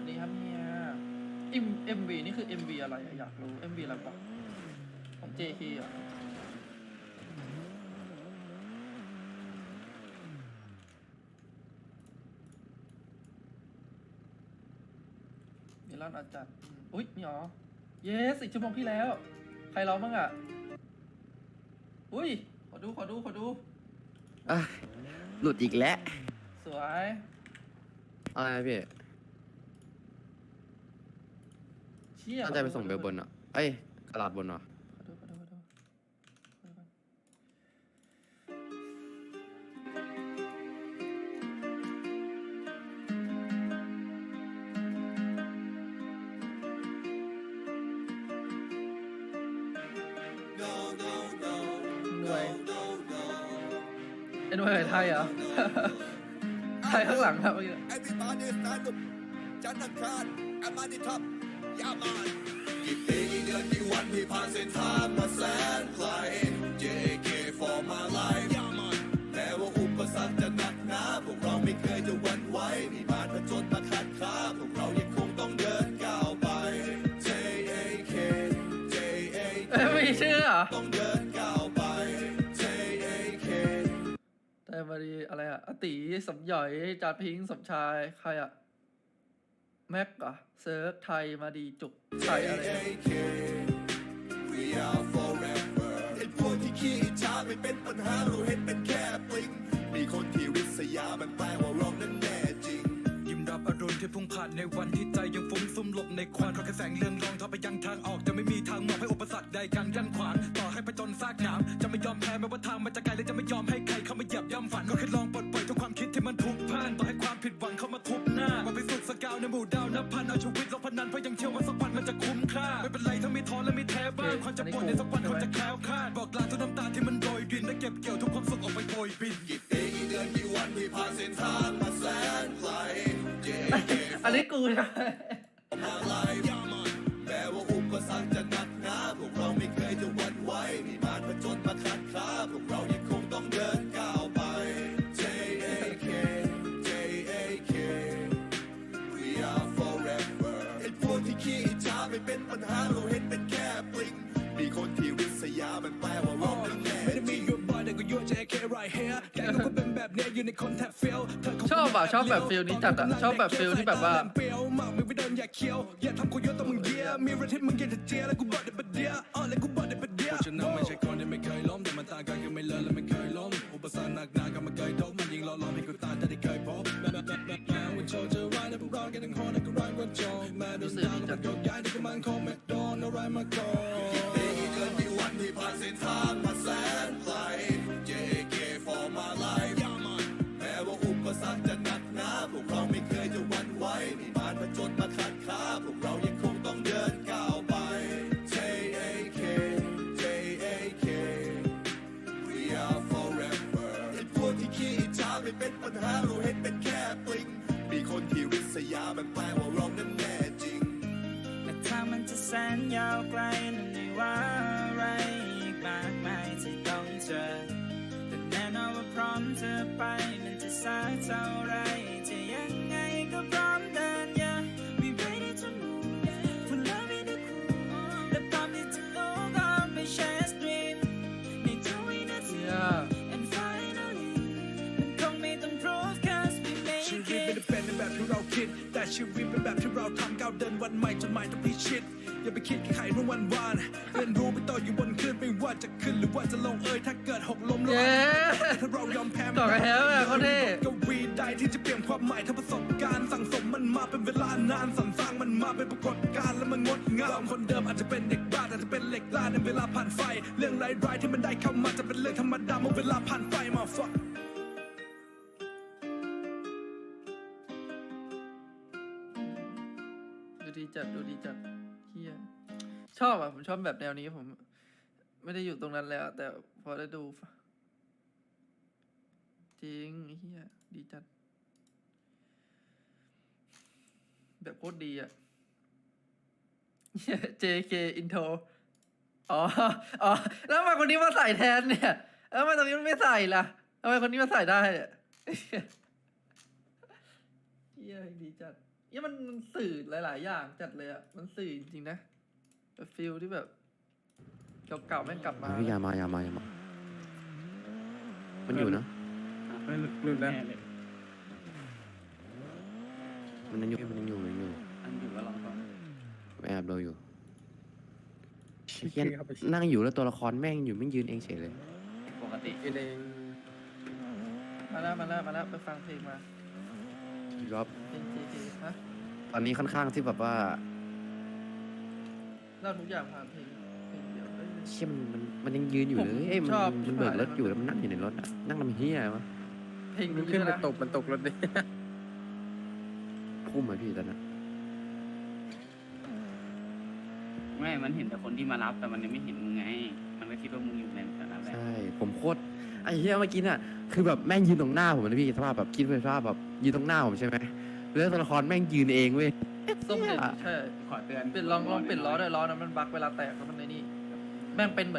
วัสดีครับเฮีย M MV นี่คือ MV อะไรอะอยากรู้ MV อะไรปะของ JK อะมีร้านอาจารย์อืมอุ๊ยมีอ๋อเยสอีกชั่วโมงที่แล้ว ใครร้องบ้างอะ อุ้ย ขอดู ขอดู ขอดู อะ หลุดอีกแล้ว สวย อะไรนะพี่ เชี่ยตั้งใจไปส่งเบลบนอะเอ้ยกระดาษบนเหรอขอดูขอดูขอดูขอดูก่อนหน่วยเป็นหน่วยไทยเหรอ ไทยข้างหลังครับเมื่อกี้ Everybody stand up จันทร์อังคารแอมมาที่ท็อปยามาน กี่ปีกี่เดือนกี่วันที่ผ่านเส้นทางมาแสนไกล JK for my life ยามานแม้ว่าอุปสรรคจะหนักหนาพวกเราไม่เคยจะหวั่นไหวมีบาดผจญมาขัดขาพวกเรายังคงต้องเดินก้าวไป JAK JAK เอ้ยไม่มีชื่อเหรอต้องเดินก้าวไป JAK แต่มาดีอะไรอะอติสมหยอยจาดพิงค์สมชาย ใครอะ แม็กอะเซิร์ฟไทยมาดีจุกไทยอะไรอะ JAK We are forever ไอ้พวกที่ขี้อิจฉาไม่เป็นปัญหาเราเห็นเป็นแค่ปลิงมีคนที่ริษยามันแปลว่าเรานั้นแน่จริง ยิ้มรับอรุณที่พุ่งผ่านในวันที่ใจยังฟุ้งซุ่มหลบในควันเพราะแค่แสงเรืองรองทอไปยังทางออกจะไม่มีทางมองให้อุปสรรคใดกันกั้นขวาง ต่อให้ผจญซากหนามจะไม่ยอมแพ้แม้ว่าทางมันจะไกลและจะไม่ยอมให้ใครเข้ามาเหยียบย่ำฝันก็แค่ลองปลดปล่อยทุกความคิดที่มันทุกข์พ่านต่อให้ความผิดหวังเข้ามาทุบหน้า ในหมู่ดาวนับพันเอาชีวิตลงพนันเพราะยังเชื่อว่าสักวันมันจะคุ้มค่าไม่เป็นไรถ้ามีท้อและมีแท้บ้างความจะปวดในสักวันคงจะแคล้วคลาดบอกลาทุกน้ำตาที่มันโรยดินและเก็บเกี่ยวทุกความสุขออกไปโกยบินกี่ปีกี่เดือนกี่วันที่ผ่านเส้นทางมาแสนไกล JAK อันนี้กูนะ มาไล แบบเนี้ยอยู่ในคอนแทคเฟลชอบอะชอบแบบฟิลนี้จัดอะชอบแบบฟิลที่แบบว่า เปรี้ยวมากไม่ไปเดินอย่าเคี้ยวอย่าทำกูเยอะต้องมึงเยียมีระทิมึงกินแต่เจียแล้วกูบอกเด็ดประเดียเออแล้วกูบอกเด็ดประเดียฉันนั้นไม่ใช่คนที่ไม่เคยล้มแต่มันตายกันคือไม่เลิกและไม่เคยล้มอุปสรรคหนักหนาก็ไม่เคยทบมันยิงเราล้อมให้กูตายแต่ได้เคยพบแม้แม้แม้แม้แม้วันโชว์จะร้ายและพวกเราแค่ต้องหอนและก็ร้ายกว่าโจรแม้โดนด่าก็มันโยกย้ายแต่ก็มันคงไม่โดนอะไรมาก่อนปีกี่เดือนกี่วันที่ผ่านเส้นทางมา ไม่เป็นปัญหาเราเห็นเป็นแค่ปลิง มีคนที่ริษยามันแปลว่าเรานั้นแน่จริงและทางมันจะแสนยาวไกลและไม่ว่า แต่ชีวิตเป็นแบบที่เราทำก้าวเดินวันใหม่จนหมายต้องพิชิต อย่าไปคิดแค่ไขรุ่งวันวานเรียนรู้ไปต่ออยู่บนคลื่นไม่ว่าจะขึ้นหรือว่าจะลงเอ่ยถ้าเกิดหกล้มลงเย้ถ้าเรายอมแพ้ต่อกันแล้วอะเขาเท่ กวีใดที่จะเปลี่ยนความหมายทั้งประสบการณ์สั่งสมมันมาเป็นเวลานานสรรสร้างมันมาเป็นปรากฏการณ์และมันงดงามคนเดิมอาจจะเป็นเด็กบ้าแต่จะเป็นเหล็กล้าในเวลาผ่านไฟ เรื่องร้ายๆที่มันได้เข้ามาจะเป็นเรื่องธรรมดาเมื่อเวลาผ่านไปมาฟัก จัดดูดีจัดเฮียชอบอะ ผมชอบแบบแนวนี้ผม ไม่ได้อยู่ตรงนั้นแล้ว แต่พอได้ดู จริงเฮียดีจัด แบบโคตรดีอะเฮีย JK intro อ๋อ อ๋อ แล้วทำไมคนนี้มาใส่แทนเนี่ยแล้วทำไมตรงนี้มันไม่ใส่ล่ะทำไมคนนี้มาใส่ได้เนี่ยเฮียดีจัด เนี่ยมันมันสื่อหลาย ๆ อย่างจัดเลยอะ มันสื่อจริงๆนะแบบฟิลที่แบบเก่าๆแม่งกลับมาพี่อยามาอยามาอยามา มันอยู่นะ ไม่หลุดแล้วมันยังอยู่มันยังอยู่มันยังอยู่อันอยู่ก็ลองก่อนแอบเราอยู่โอเคเหี้ยครับนั่งอยู่แล้วตัวละครแม่งอยู่แม่งยืนเองเฉยเลย ปกติเองมาแล้วมาแล้วมาแล้วไปฟังเพลงมา พี่ก๊อฟเพลง JK ฮะตอนนี้ค่อนข้างที่แบบว่าเล่าทุกอย่างผ่านเพลงเพลงเดียวเอ้ย เชี่ยมันมันมันยังยืนอยู่ผมเลย เอ้ยมันชอบ มันเบิกรถชิบหายอยู่แล้วมันนั่งอยู่ในรถอะนั่งทำเฮียวะเพลงมันนี้ขึ้นด้วยมันนะตกมันตกรถดิ พุ่มอะพี่ตอนนั้นไม่ มันเห็นแต่คนที่มารับแต่มันยังไม่เห็นมึงไง มันก็คิดว่ามึงอยู่ในสถานะแรกใช่ผมโคตรไอ้เฮียเมื่อกี้น่ะคือแบบแม่งยืนตรงหน้าผมนะพี่สภาพแบบคิดไปสภาพแบบยืนตรงหน้าผมใช่ไหม แล้วตัวละครแม่งยืนเองเว้ยส้มเด่นเหี้ยใช่ขอเตือนเปลี่ยนลองลองเปลี่ยนล้อด้วยล้อนั้นมันบั๊กเวลาแตกแล้วมันในนี่ แม่งเป็นเหมือน